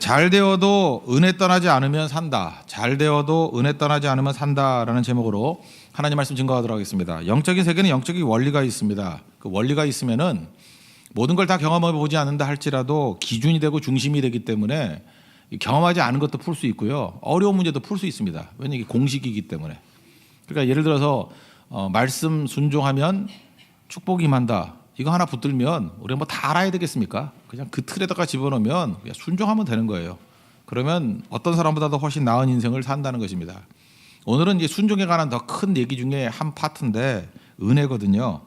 잘 되어도 은혜 떠나지 않으면 산다. 잘 되어도 은혜 떠나지 않으면 산다라는 제목으로 하나님 말씀 증거하도록 하겠습니다. 영적인 세계는 영적인 원리가 있습니다. 그 원리가 있으면은 모든 걸 다 경험해 보지 않는다 할지라도 기준이 되고 중심이 되기 때문에 이 경험하지 않은 것도 풀 수 있고요. 어려운 문제도 풀 수 있습니다. 왜냐 이게 공식이기 때문에. 그러니까 예를 들어서 어, 말씀 순종하면 축복이 임한다. 이거 하나 붙들면 우리가 뭐 다 알아야 되겠습니까? 그냥 그 틀에다가 집어넣으면 그냥 순종하면 되는 거예요. 그러면 어떤 사람보다도 훨씬 나은 인생을 산다는 것입니다. 오늘은 이제 순종에 관한 더 큰 얘기 중에 한 파트인데 은혜거든요.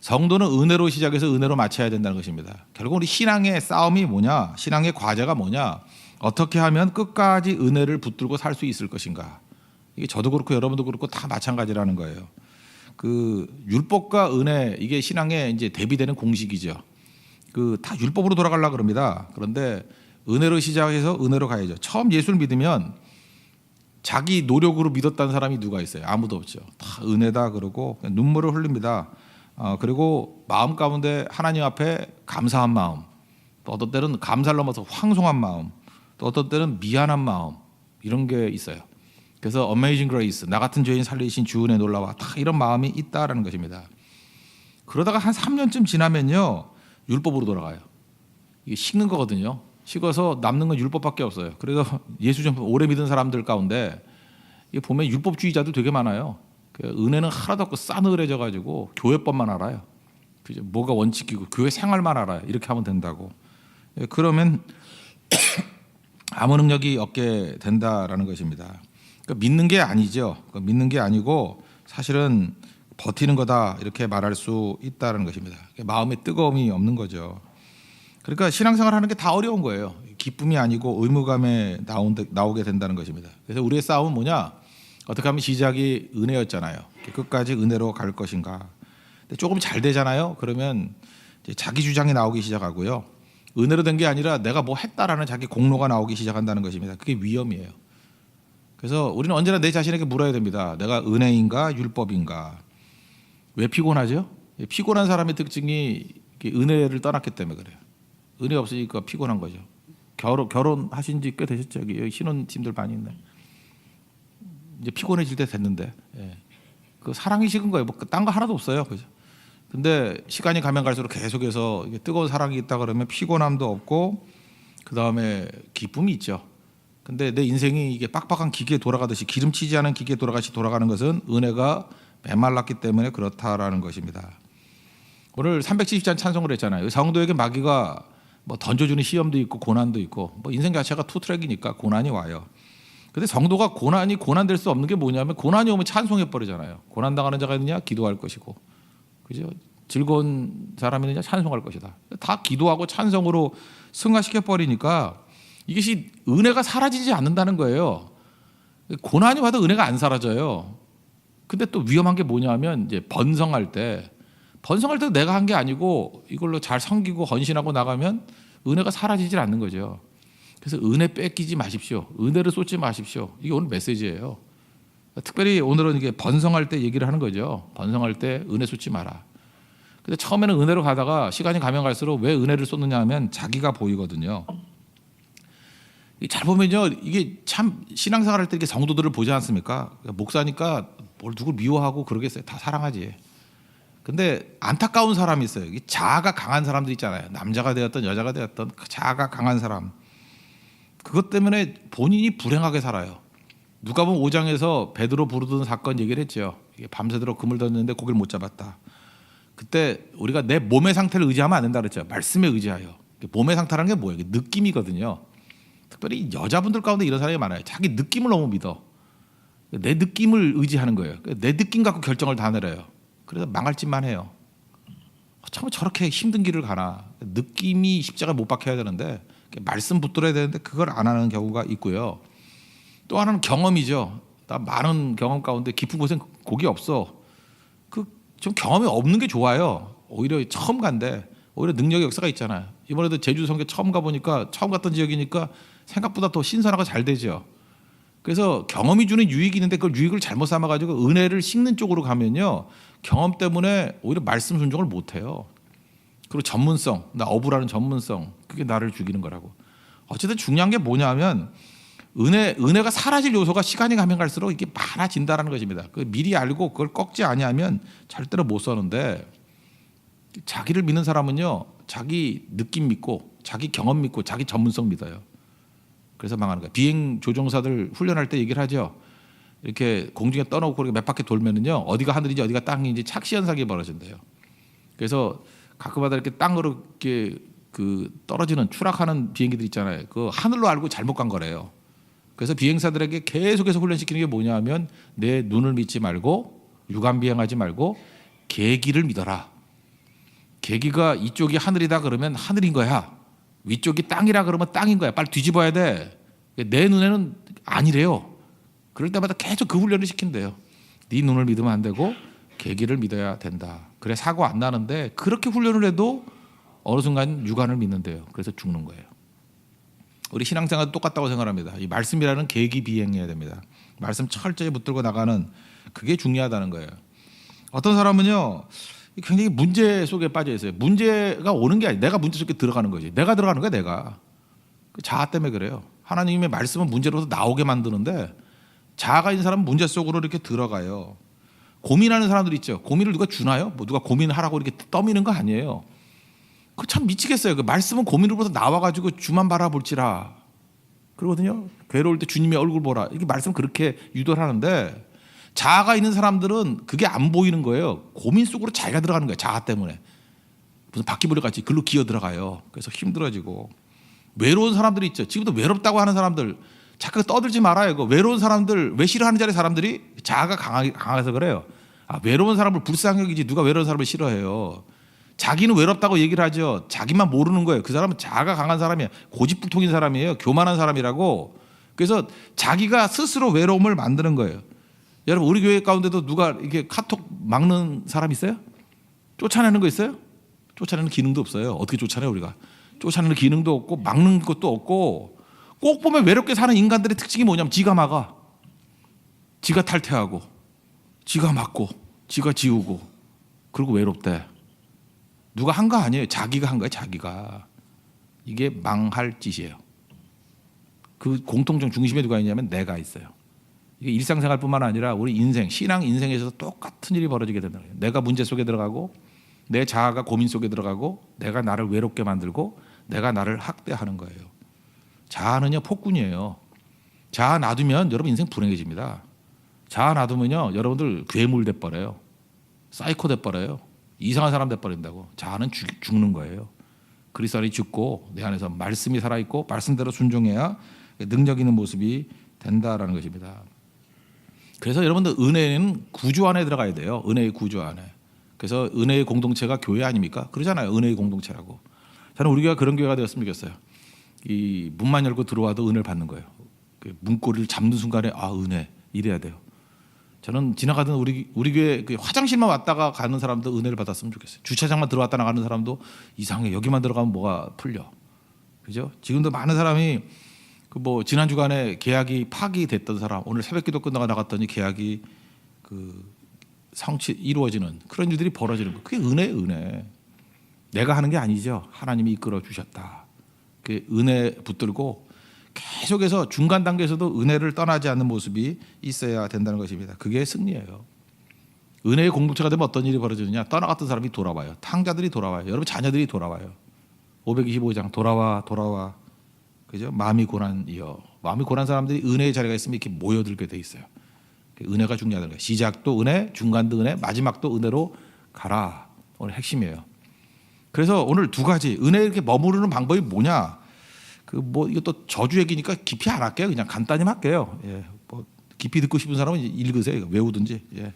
성도는 은혜로 시작해서 은혜로 마쳐야 된다는 것입니다. 결국 우리 신앙의 싸움이 뭐냐? 신앙의 과제가 뭐냐? 어떻게 하면 끝까지 은혜를 붙들고 살 수 있을 것인가? 이게 저도 그렇고 여러분도 그렇고 다 마찬가지라는 거예요. 그 율법과 은혜 이게 신앙에 이제 대비되는 공식이죠. 그 다 율법으로 돌아가려 그럽니다. 그런데 은혜로 시작해서 은혜로 가야죠. 처음 예수를 믿으면 자기 노력으로 믿었다는 사람이 누가 있어요? 아무도 없죠. 다 은혜다 그러고 눈물을 흘립니다. 어, 그리고 마음 가운데 하나님 앞에 감사한 마음, 또 어떤 때는 감사를 넘어서 황송한 마음, 또 어떤 때는 미안한 마음 이런 게 있어요. 그래서 Amazing Grace 나 같은 죄인 살리신 주은혜 놀라와 다 이런 마음이 있다라는 것입니다. 그러다가 한 3년쯤 지나면요 율법으로 돌아가요. 이게 식는 거거든요. 식어서 남는 건 율법밖에 없어요. 그래서 예수 좀 오래 믿은 사람들 가운데 보면 율법주의자도 되게 많아요. 그 은혜는 하나도 없고 싸늘해져 가지고 교회법만 알아요. 그죠? 뭐가 원칙이고 교회 생활만 알아요. 이렇게 하면 된다고. 예, 그러면 아무 능력이 없게 된다라는 것입니다. 그러니까 믿는 게 아니죠. 그러니까 믿는 게 아니고 사실은 버티는 거다 이렇게 말할 수 있다는 것입니다. 마음에 뜨거움이 없는 거죠. 그러니까 신앙생활 하는 게 다 어려운 거예요. 기쁨이 아니고 의무감에 나온, 나오게 된다는 것입니다. 그래서 우리의 싸움은 뭐냐? 어떻게 하면 시작이 은혜였잖아요. 끝까지 은혜로 갈 것인가? 근데 조금 잘 되잖아요. 그러면 자기 주장이 나오기 시작하고요. 은혜로 된 게 아니라 내가 뭐 했다라는 자기 공로가 나오기 시작한다는 것입니다. 그게 위험이에요. 그래서 우리는 언제나 내 자신에게 물어야 됩니다. 내가 은혜인가 율법인가? 왜 피곤하죠? 피곤한 사람의 특징이 은혜를 떠났기 때문에 그래요. 은혜 없으니까 피곤한 거죠. 결혼 결혼하신 지 꽤 되셨죠? 여기 신혼 팀들 많이 있네. 이제 피곤해질 때 됐는데, 예. 그 사랑이 식은 거예요. 뭐딴 거 하나도 없어요, 그죠? 근데 시간이 가면 갈수록 계속해서 뜨거운 사랑이 있다 그러면 피곤함도 없고 그 다음에 기쁨이 있죠. 근데 내 인생이 이게 빡빡한 기계에 돌아가듯이 기름치지 않은 기계에 돌아가시 돌아가는 것은 은혜가 메말랐기 때문에 그렇다라는 것입니다. 오늘 370잔 찬송을 했잖아요. 성도에게 마귀가 뭐 던져주는 시험도 있고 고난도 있고 뭐 인생 자체가 투트랙이니까 고난이 와요. 근데 성도가 고난이 고난될 수 없는 게 뭐냐면 고난이 오면 찬송해 버리잖아요. 고난 당하는 자가 있느냐 기도할 것이고, 그죠? 즐거운 사람이 있느냐 찬송할 것이다. 다 기도하고 찬송으로 승화시켜 버리니까 이것이 은혜가 사라지지 않는다는 거예요. 고난이 와도 은혜가 안 사라져요. 근데 또 위험한 게 뭐냐면 이제 번성할 때 번성할 때도 내가 한 게 아니고 이걸로 잘 섬기고 헌신하고 나가면 은혜가 사라지질 않는 거죠. 그래서 은혜 뺏기지 마십시오. 은혜를 쏟지 마십시오. 이게 오늘 메시지예요. 특별히 오늘은 이게 번성할 때 얘기를 하는 거죠. 번성할 때 은혜 쏟지 마라. 근데 처음에는 은혜로 가다가 시간이 가면 갈수록 왜 은혜를 쏟느냐 하면 자기가 보이거든요. 잘 보면요, 이게 참 신앙생활 할때 이게 성도들을 보지 않습니까? 목사니까 뭘 누굴 미워하고 그러겠어요. 다 사랑하지. 근데 안타까운 사람이 있어요. 자아가 강한 사람들 있잖아요. 남자가 되었던 여자가 되었던 그 자아가 강한 사람. 그것 때문에 본인이 불행하게 살아요. 누가 보면 5장에서 베드로 부르던 사건 얘기를 했죠. 밤새도록 금을 던졌는데 고기를 못 잡았다. 그때 우리가 내 몸의 상태를 의지하면 안 된다 그랬죠. 말씀에 의지하여. 몸의 상태라는 게 뭐예요? 느낌이거든요. 특별히 여자분들 가운데 이런 사람이 많아요. 자기 느낌을 너무 믿어. 내 느낌을 의지하는 거예요. 내 느낌 갖고 결정을 다 내려요. 그래서 망할 짓만 해요. 참 저렇게 힘든 길을 가나. 느낌이 십자가 못 박혀야 되는데 말씀 붙들어야 되는데 그걸 안 하는 경우가 있고요. 또 하나는 경험이죠. 나 많은 경험 가운데 깊은 곳엔 곡이 없어. 그 좀 경험이 없는 게 좋아요. 오히려 처음 간데 오히려 능력의 역사가 있잖아요. 이번에도 제주 성교 처음 가보니까 처음 갔던 지역이니까 생각보다 더 신선하고 잘 되죠. 그래서 경험이 주는 유익이 있는데 그걸 유익을 잘못 삼아 가지고 은혜를 식는 쪽으로 가면요 경험 때문에 오히려 말씀 순종을 못 해요. 그리고 전문성, 나 어부라는 전문성 그게 나를 죽이는 거라고. 어쨌든 중요한 게 뭐냐면 은혜 은혜가 사라질 요소가 시간이 가면 갈수록 이게 많아진다라는 것입니다. 그 미리 알고 그걸 꺾지 아니하면 절대로 못 서는데 자기를 믿는 사람은요 자기 느낌 믿고 자기 경험 믿고 자기 전문성 믿어요. 그래서 망하는 거예요. 비행 조종사들 훈련할 때 얘기를 하죠. 이렇게 공중에 떠놓고 이렇게 몇 바퀴 돌면은요 어디가 하늘인지 어디가 땅인지 착시 현상이 벌어진대요. 그래서 가끔마다 이렇게 땅으로 이렇게 그 떨어지는 추락하는 비행기들 있잖아요. 그 하늘로 알고 잘못 간 거래요. 그래서 비행사들에게 계속해서 훈련시키는 게 뭐냐면 내 눈을 믿지 말고 유감 비행하지 말고 계기를 믿어라. 계기가 이쪽이 하늘이다 그러면 하늘인 거야. 위쪽이 땅이라 그러면 땅인 거야. 빨리 뒤집어야 돼. 내 눈에는 아니래요. 그럴 때마다 계속 그 훈련을 시킨대요. 네 눈을 믿으면 안 되고 계기를 믿어야 된다. 그래 사고 안 나는데 그렇게 훈련을 해도 어느 순간 유관을 믿는데요. 그래서 죽는 거예요. 우리 신앙생활도 똑같다고 생각합니다. 이 말씀이라는 계기 비행해야 됩니다. 말씀 철저히 붙들고 나가는 그게 중요하다는 거예요. 어떤 사람은요 굉장히 문제 속에 빠져 있어요. 문제가 오는 게 아니라 내가 문제 속에 들어가는 거지. 내가 들어가는 거야 내가. 그 자아 때문에 그래요. 하나님의 말씀은 문제로서 나오게 만드는데 자아가 있는 사람은 문제 속으로 이렇게 들어가요. 고민하는 사람들 있죠. 고민을 누가 주나요? 뭐 누가 고민하라고 이렇게 떠미는 거 아니에요. 그 참 미치겠어요. 그 말씀은 고민으로부터 나와가지고 주만 바라볼지라. 그러거든요. 괴로울 때 주님의 얼굴 보라. 이게 말씀 그렇게 유도를 하는데 자아가 있는 사람들은 그게 안 보이는 거예요. 고민 속으로 자기가 들어가는 거예요. 자아 때문에. 무슨 바퀴벌레 같이 글로 기어 들어가요. 그래서 힘들어지고 외로운 사람들이 있죠. 지금도 외롭다고 하는 사람들 자꾸 떠들지 말아요. 그 외로운 사람들 왜 싫어하는 자리 사람들이 자아가 강하, 강해서 그래요. 아, 외로운 사람을 불쌍히 여기지 누가 외로운 사람을 싫어해요. 자기는 외롭다고 얘기를 하죠. 자기만 모르는 거예요. 그 사람은 자아가 강한 사람이에요. 고집불통인 사람이에요. 교만한 사람이라고. 그래서 자기가 스스로 외로움을 만드는 거예요. 여러분 우리 교회 가운데도 누가 이렇게 카톡 막는 사람 있어요? 쫓아내는 거 있어요? 쫓아내는 기능도 없어요. 어떻게 쫓아내요 우리가? 쫓아내는 기능도 없고 막는 것도 없고 꼭 보면 외롭게 사는 인간들의 특징이 뭐냐면 지가 막아. 지가 탈퇴하고 지가 막고 지가 지우고 그리고 외롭대. 누가 한 거 아니에요. 자기가 한 거예요. 자기가. 이게 망할 짓이에요. 그 공통점 중심에 누가 있냐면 내가 있어요. 이게 일상생활뿐만 아니라 우리 인생, 신앙 인생에서도 똑같은 일이 벌어지게 거예요. 내가 문제 속에 들어가고 내 자아가 고민 속에 들어가고 내가 나를 외롭게 만들고 내가 나를 학대하는 거예요. 자아는요 폭군이에요. 자아 놔두면 여러분 인생 불행해집니다. 자아 놔두면요 여러분들 괴물 돼 버려요. 사이코 돼 버려요. 이상한 사람 돼 버린다고. 자아는 죽, 죽는 거예요. 그리스도 안에 죽고 내 안에서 말씀이 살아 있고 말씀대로 순종해야 능력 있는 모습이 된다라는 것입니다. 그래서 여러분들 은혜는 구주 안에 들어가야 돼요. 은혜의 구주 안에. 그래서 은혜의 공동체가 교회 아닙니까? 그러잖아요. 은혜의 공동체라고. 저는 우리 교회가 그런 교회가 되었으면 좋겠어요. 이 문만 열고 들어와도 은혜를 받는 거예요. 그 문고리를 잡는 순간에 아 은혜 이래야 돼요. 저는 지나가던 우리 우리 교회 그 화장실만 왔다가 가는 사람도 은혜를 받았으면 좋겠어요. 주차장만 들어왔다 나가는 사람도 이상해 여기만 들어가면 뭐가 풀려. 그죠? 지금도 많은 사람이 그 뭐 지난 주간에 계약이 파기됐던 사람 오늘 새벽기도 끝나가 나갔더니 계약이 그 성취 이루어지는 그런 일들이 벌어지는 거. 그게 은혜 은혜. 내가 하는 게 아니죠. 하나님이 이끌어 주셨다. 그 은혜 붙들고 계속해서 중간 단계에서도 은혜를 떠나지 않는 모습이 있어야 된다는 것입니다. 그게 승리예요. 은혜의 공동체가 되면 어떤 일이 벌어지느냐? 떠나갔던 사람이 돌아와요. 탕자들이 돌아와요. 여러분 자녀들이 돌아와요. 525장 돌아와 돌아와. 그죠? 마음이 고난이요. 마음이 고난 사람들이 은혜의 자리가 있으면 이렇게 모여들게 돼 있어요. 은혜가 중요하다는 거예요. 시작도 은혜, 중간도 은혜, 마지막도 은혜로 가라. 오늘 핵심이에요. 그래서 오늘 두 가지 은혜 이렇게 머무르는 방법이 뭐냐? 그 뭐 이것도 저주 얘기니까 깊이 안 할게요. 그냥 간단히 할게요. 예. 뭐 깊이 듣고 싶은 사람은 읽으세요. 외우든지. 예.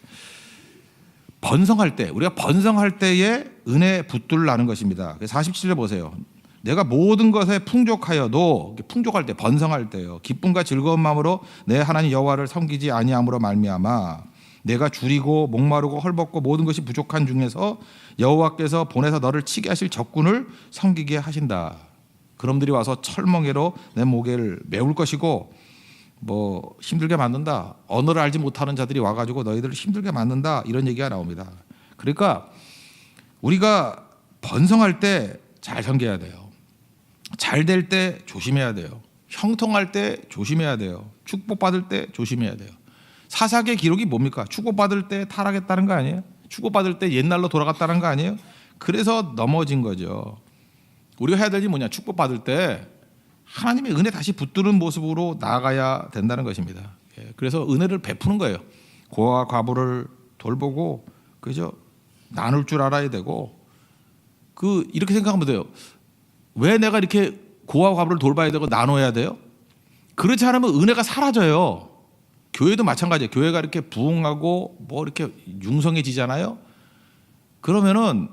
번성할 때 우리가 번성할 때에 은혜 붙들라는 것입니다. 47절 보세요. 내가 모든 것에 풍족하여도 풍족할 때 번성할 때요. 기쁨과 즐거운 마음으로 내 하나님 여호와를 섬기지 아니함으로 말미암아 내가 줄이고 목마르고 헐벗고 모든 것이 부족한 중에서 여호와께서 보내서 너를 치게 하실 적군을 섬기게 하신다. 그놈들이 와서 철멍에로 내 목에를 메울 것이고 뭐 힘들게 만든다. 언어를 알지 못하는 자들이 와 가지고 너희들을 힘들게 만든다. 이런 얘기가 나옵니다. 그러니까 우리가 번성할 때 잘 섬겨야 돼요. 잘 될 때 조심해야 돼요. 형통할 때 조심해야 돼요. 축복받을 때 조심해야 돼요. 사사기의 기록이 뭡니까? 축복받을 때 타락했다는 거 아니에요? 축복받을 때 옛날로 돌아갔다는 거 아니에요? 그래서 넘어진 거죠. 우리가 해야 될 일이 뭐냐? 축복받을 때 하나님의 은혜 다시 붙드는 모습으로 나아가야 된다는 것입니다. 예, 그래서 은혜를 베푸는 거예요. 고아와 과부를 돌보고 그죠? 나눌 줄 알아야 되고 그 이렇게 생각하면 돼요. 왜 내가 이렇게 고아와 과부를 돌봐야 되고 나눠야 돼요? 그렇지 않으면 은혜가 사라져요. 교회도 마찬가지예요. 교회가 이렇게 부흥하고 뭐 이렇게 융성해지잖아요. 그러면은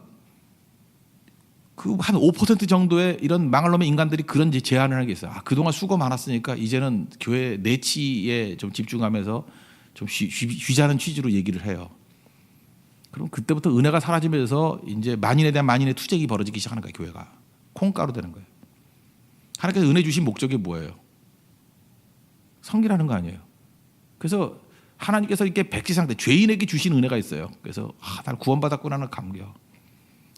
그 한 5% 정도의 이런 망할 놈의 인간들이 그런 제안을 하는 게 있어요. 아, 그동안 수고 많았으니까 이제는 교회 내치에 좀 집중하면서 좀 쉬, 쉬, 쉬 자는 취지로 얘기를 해요. 그럼 그때부터 은혜가 사라지면서 이제 만인에 대한 만인의 투쟁이 벌어지기 시작하는 거예요, 교회가. 콩가루 되는 거예요. 하나님께서 은혜 주신 목적이 뭐예요? 성기라는 거 아니에요. 그래서 하나님께서 이렇게 백지 상태 죄인에게 주신 은혜가 있어요. 그래서 아, 날 구원받았구나는 감격.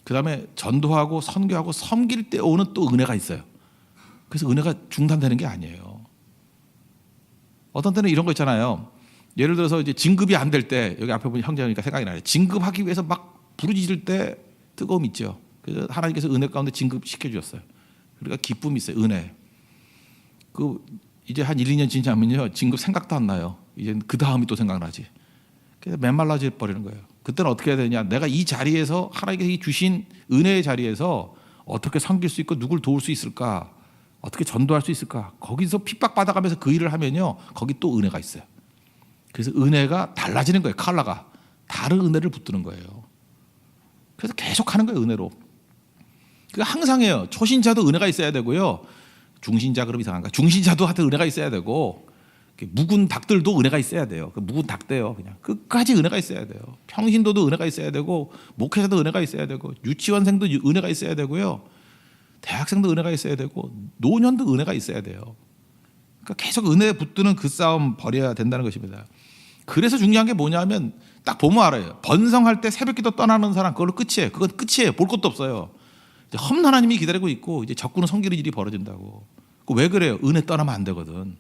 그 다음에 전도하고 선교하고 섬길 때 오는 또 은혜가 있어요. 그래서 은혜가 중단되는 게 아니에요. 어떤 때는 이런 거 있잖아요. 예를 들어서 이제 진급이 안 될 때 여기 앞에 보니 형제니까 생각이 나요. 진급하기 위해서 막 부르짖을 때 뜨거움 있죠. 그래서 하나님께서 은혜 가운데 진급 시켜 주셨어요. 그러니까 기쁨이 있어요. 은혜. 그 이제 한 1, 2년 지나면요. 진급 생각도 안 나요. 이제 그 다음이 또 생각나지. 그래서 맨말라져 버리는 거예요. 그때는 어떻게 해야 되냐? 내가 이 자리에서 하나님께서 주신 은혜의 자리에서 어떻게 섬길 수 있고 누굴 도울 수 있을까? 어떻게 전도할 수 있을까? 거기서 핍박 받아가면서 그 일을 하면요. 거기 또 은혜가 있어요. 그래서 은혜가 달라지는 거예요. 칼라가 다른 은혜를 붙드는 거예요. 그래서 계속 하는 거예요. 은혜로. 그 항상 해요. 초신자도 은혜가 있어야 되고요. 중신자 그럼 이상한가? 중신자도 하여튼 은혜가 있어야 되고 묵은 닭들도 은혜가 있어야 돼요. 그 묵은 닭대요. 그냥 끝까지 은혜가 있어야 돼요. 평신도도 은혜가 있어야 되고 목회자도 은혜가 있어야 되고 유치원생도 유- 은혜가 있어야 되고요. 대학생도 은혜가 있어야 되고 노년도 은혜가 있어야 돼요. 그러니까 계속 은혜에 붙드는 그 싸움 벌여야 된다는 것입니다. 그래서 중요한 게 뭐냐면 딱 보면 알아요. 번성할 때 새벽기도 떠나는 사람 그걸로 끝이에요. 그건 끝이에요. 볼 것도 없어요. 험난 하나님이 기다리고 있고 이제 적군은 성기는 일이 벌어진다고. 그왜 그래요? 은혜 떠나면 안 되거든.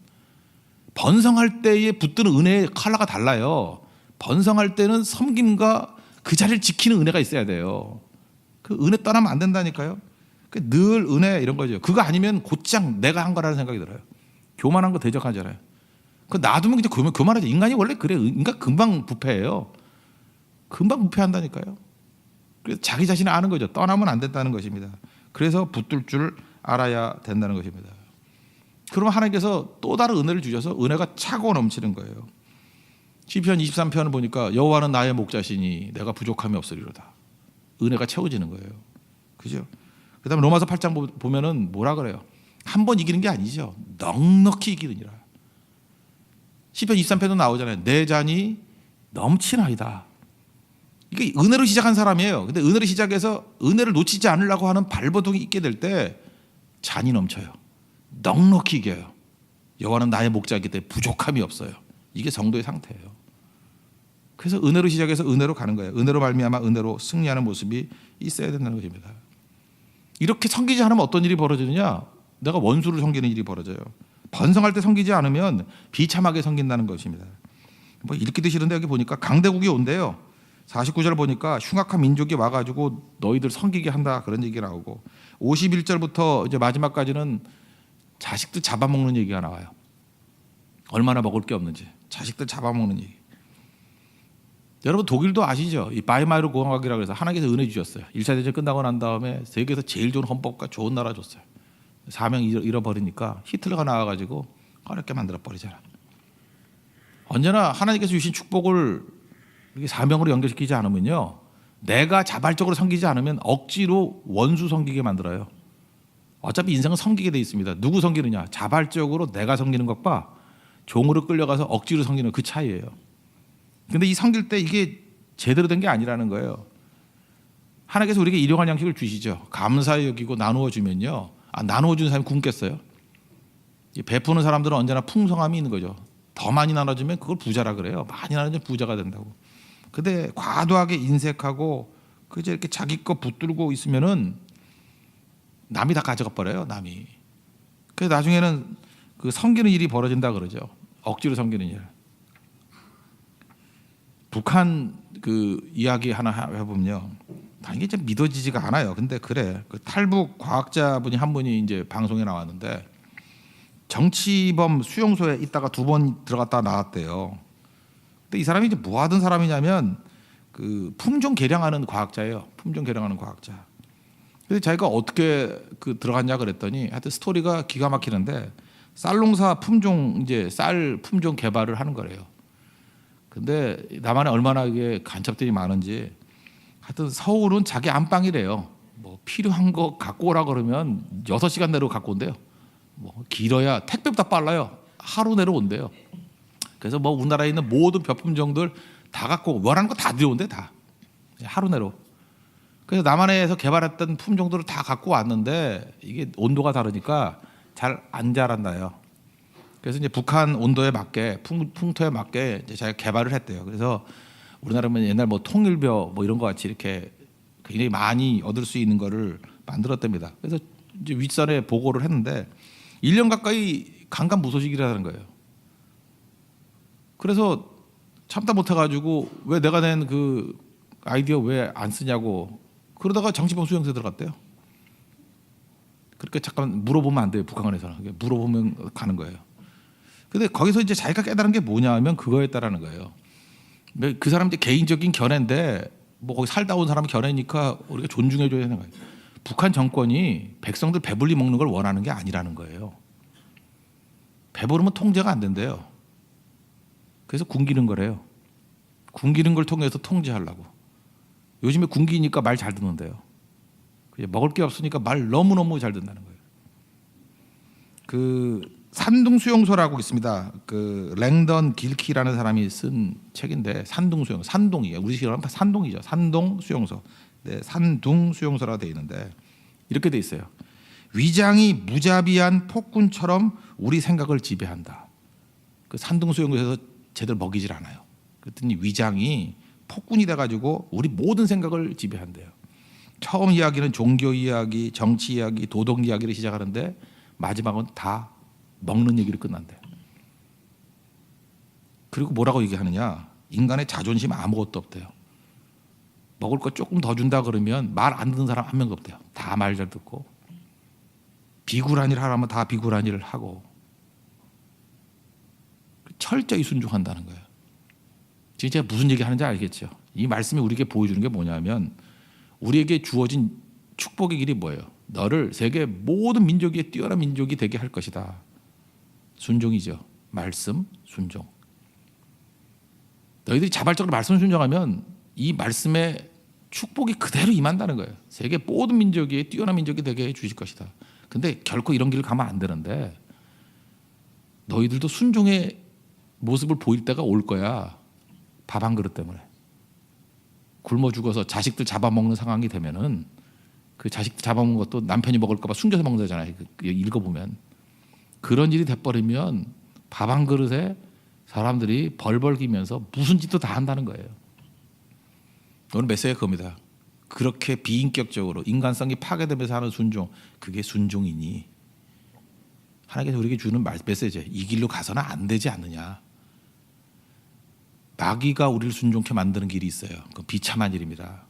번성할 때에 붙드는 은혜의 칼라가 달라요. 번성할 때는 섬김과 그 자리를 지키는 은혜가 있어야 돼요. 그 은혜 떠나면 안 된다니까요. 그늘 은혜 이런 거죠. 그거 아니면 곧장 내가 한 거라는 생각이 들어요. 교만한 거 대적하잖아요. 그 놔두면 이제 교만, 교만하죠. 인간이 원래 그래. 인간 금방 부패해요. 금방 부패한다니까요. 자기 자신을 아는 거죠. 떠나면 안 된다는 것입니다. 그래서 붙들 줄 알아야 된다는 것입니다. 그러면 하나님께서 또 다른 은혜를 주셔서 은혜가 차고 넘치는 거예요. 시편 23편을 보니까 여호와는 나의 목자시니 내가 부족함이 없으리로다. 은혜가 채워지는 거예요. 그죠? 그다음에 로마서 8장 보- 보면은 뭐라 그래요? 한 번 이기는 게 아니죠. 넉넉히 이기느니라. 시편 23편도 나오잖아요. 내 잔이 넘치나이다. 이게 은혜로 시작한 사람이에요. 근데 은혜로 시작해서 은혜를 놓치지 않으려고 하는 발버둥이 있게 될 때 잔이 넘쳐요. 넉넉히 이겨요. 여호와는 나의 목자이기 때문에 부족함이 없어요. 이게 성도의 상태예요. 그래서 은혜로 시작해서 은혜로 가는 거예요. 은혜로 말미암아 은혜로 승리하는 모습이 있어야 된다는 것입니다. 이렇게 섬기지 않으면 어떤 일이 벌어지느냐? 내가 원수를 섬기는 일이 벌어져요. 번성할 때 섬기지 않으면 비참하게 섬긴다는 것입니다. 뭐 읽기도 싫은데 여기 보니까 강대국이 온대요. 49절 보니까 흉악한 민족이 와가지고 너희들 섬기게 한다 그런 얘기가 나오고 51절부터 이제 마지막까지는 자식들 잡아먹는 얘기가 나와요. 얼마나 먹을 게 없는지 자식들 잡아먹는 얘기. 여러분 독일도 아시죠? 이 바이마이르 공화국이라고 해서 하나님께서 은혜 주셨어요. 1차 대전 끝나고 난 다음에 세계에서 제일 좋은 헌법과 좋은 나라 줬어요. 사명 잃어- 잃어버리니까 히틀러가 나와가지고 어렵게 만들어 버리잖아. 언제나 하나님께서 주신 축복을 이렇게 사명으로 연결시키지 않으면요, 내가 자발적으로 섬기지 않으면 억지로 원수 섬기게 만들어요. 어차피 인생은 섬기게 돼 있습니다. 누구 섬기느냐? 자발적으로 내가 섬기는 것과 종으로 끌려가서 억지로 섬기는 그 차이예요. 근데 이 섬길 때 이게 제대로 된 게 아니라는 거예요. 하나님께서 우리에게 일용할 양식을 주시죠. 감사히 여기고 나누어 주면요. 아, 나누어 주는 사람이 굶겠어요? 이 베푸는 사람들은 언제나 풍성함이 있는 거죠. 더 많이 나눠주면 그걸 부자라 그래요. 많이 나눠주면 부자가 된다고. 근데 과도하게 인색하고 그저 이렇게 자기 거 붙들고 있으면은 남이 다 가져가 버려요. 남이 그래서 나중에는 그 섬기는 일이 벌어진다 그러죠. 억지로 섬기는 일. 북한 그 이야기 하나 해보면요. 다 이게 좀 믿어지지가 않아요. 근데 그래. 그 탈북 과학자분이 한 분이 이제 방송에 나왔는데 정치범 수용소에 있다가 두 번 들어갔다 나왔대요. 근데 이 사람이 이제 뭐 하던 사람이냐면 그 품종 개량하는 과학자예요. 품종 개량하는 과학자. 근데 자기가 어떻게 그 들어갔냐 그랬더니 하여튼 스토리가 기가 막히는데 쌀농사 품종 이제 쌀 품종 개발을 하는 거래요. 근데 남한에 얼마나 이게 간첩들이 많은지 하여튼 서울은 자기 안방이래요. 뭐 필요한 거 갖고 오라 그러면 6시간 내로 갖고 온대요. 뭐 길어야 택배보다 빨라요. 하루 내로 온대요. 그래서 뭐 우리나라에 있는 모든 벼품종들 다 갖고 원하는 거 다 들여온대 다. 하루 내로. 그래서 남한에서 개발했던 품종들을 다 갖고 왔는데 이게 온도가 다르니까 잘 안 자란다요. 그래서 이제 북한 온도에 맞게 풍, 풍토에 맞게 이제 자기가 개발을 했대요. 그래서 우리나라면 옛날 뭐 통일벼 뭐 이런 거 같이 이렇게 굉장히 많이 얻을 수 있는 거를 만들었답니다. 그래서 이제 윗선에 보고를 했는데 1년 가까이 강간 무소식이라는 거예요. 그래서 참다 못해가지고 왜 내가 낸 그 아이디어 왜 안 쓰냐고 그러다가 정치범 수용소에 들어갔대요. 그렇게 잠깐 물어보면 안 돼요 북한에서는 물어보면 가는 거예요. 근데 거기서 이제 자기가 깨달은 게 뭐냐면 그거였다라는 거예요. 그 사람 이제 개인적인 견해인데 뭐 거기 살다 온 사람 견해니까 우리가 존중해 줘야 되는 거예요. 북한 정권이 백성들 배불리 먹는 걸 원하는 게 아니라는 거예요. 배부르면 통제가 안 된대요. 그래서 굶기는 거래요. 굶기는 걸 통해서 통제하려고. 요즘에 굶기니까 말 잘 듣는데요. 먹을 게 없으니까 말 너무 너무 잘 듣는다는 거예요. 그 산둥 수용소라고 있습니다. 그 랭던 길키라는 사람이 쓴 책인데 산둥 수용소, 산동이에요. 우리 식으로 하면 산동이죠. 산동 수용소. 네, 산둥 수용소라고 돼 있는데 이렇게 돼 있어요. 위장이 무자비한 폭군처럼 우리 생각을 지배한다. 그 산둥 수용소에서 제대로 먹이질 않아요. 그랬더니 위장이 폭군이 돼가지고 우리 모든 생각을 지배한대요. 처음 이야기는 종교 이야기, 정치 이야기, 도덕 이야기를 시작하는데 마지막은 다 먹는 얘기로 끝난대요. 그리고 뭐라고 얘기하느냐? 인간의 자존심 아무것도 없대요. 먹을 거 조금 더 준다 그러면 말 안 듣는 사람 한 명도 없대요. 다 말 잘 듣고 비굴한 일 하라면 다 비굴한 일을 하고 철저히 순종한다는 거예요. 지금 제가 무슨 얘기 하는지 알겠죠? 이 말씀이 우리에게 보여주는 게 뭐냐면 우리에게 주어진 축복의 길이 뭐예요? 너를 세계 모든 민족 위에 뛰어난 민족이 되게 할 것이다. 순종이죠. 말씀, 순종. 너희들이 자발적으로 말씀 순종하면 이 말씀의 축복이 그대로 임한다는 거예요. 세계 모든 민족이 뛰어난 민족이 되게 해 주실 것이다. 근데 결코 이런 길을 가면 안 되는데 너희들도 순종의 모습을 보일 때가 올 거야. 밥 한 그릇 때문에. 굶어 죽어서 자식들 잡아먹는 상황이 되면은 그 자식 잡아먹는 것도 남편이 먹을까봐 숨겨서 먹는다잖아요. 그 읽어보면 그런 일이 돼버리면 밥 한 그릇에 사람들이 벌벌 기면서 무슨 짓도 다 한다는 거예요. 오늘 메시지가 그겁니다. 그렇게 비인격적으로 인간성이 파괴되면서 하는 순종 그게 순종이니 하나님께서 우리에게 주는 메시지 이 길로 가서는 안 되지 않느냐 마귀가 우리를 순종케 만드는 길이 있어요 그 비참한 일입니다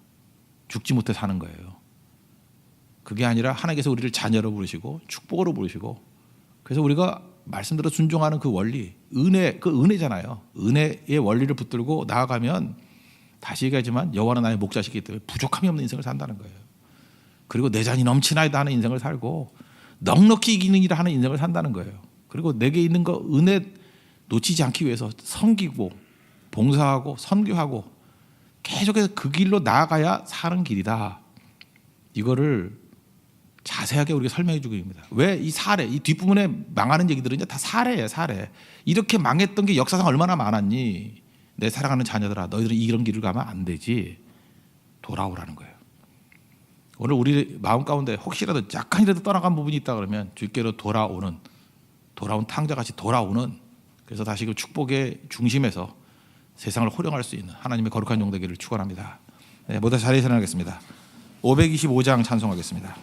죽지 못해 사는 거예요 그게 아니라 하나님께서 우리를 자녀로 부르시고 축복으로 부르시고 그래서 우리가 말씀대로 순종하는 그 원리 은혜 그 은혜잖아요 은혜의 원리를 붙들고 나아가면 다시 얘기하지만 여호와는 나의 목자시기 때문에 부족함이 없는 인생을 산다는 거예요. 그리고 내 잔이 넘치나이다 하는 인생을 살고 넉넉히 이기는 일을 하는 인생을 산다는 거예요. 그리고 내게 있는 거 은혜 놓치지 않기 위해서 섬기고 봉사하고 선교하고 계속해서 그 길로 나아가야 사는 길이다. 이거를 자세하게 우리가 설명해 주고 있습니다. 왜 이 사례, 이 뒷부분에 망하는 얘기들은 다 사례예요, 사례. 이렇게 망했던 게 역사상 얼마나 많았니? 내 사랑하는 자녀들아 너희들은 이런 길을 가면 안 되지 돌아오라는 거예요. 오늘 우리 마음 가운데 혹시라도 약간이라도 떠나간 부분이 있다 그러면 주께로 돌아오는 돌아온 탕자같이 돌아오는 그래서 다시 그 축복의 중심에서 세상을 호령할 수 있는 하나님의 거룩한 종 되기를 축원합니다. 네, 모두 자리에 일어나겠습니다. 525장 찬송하겠습니다.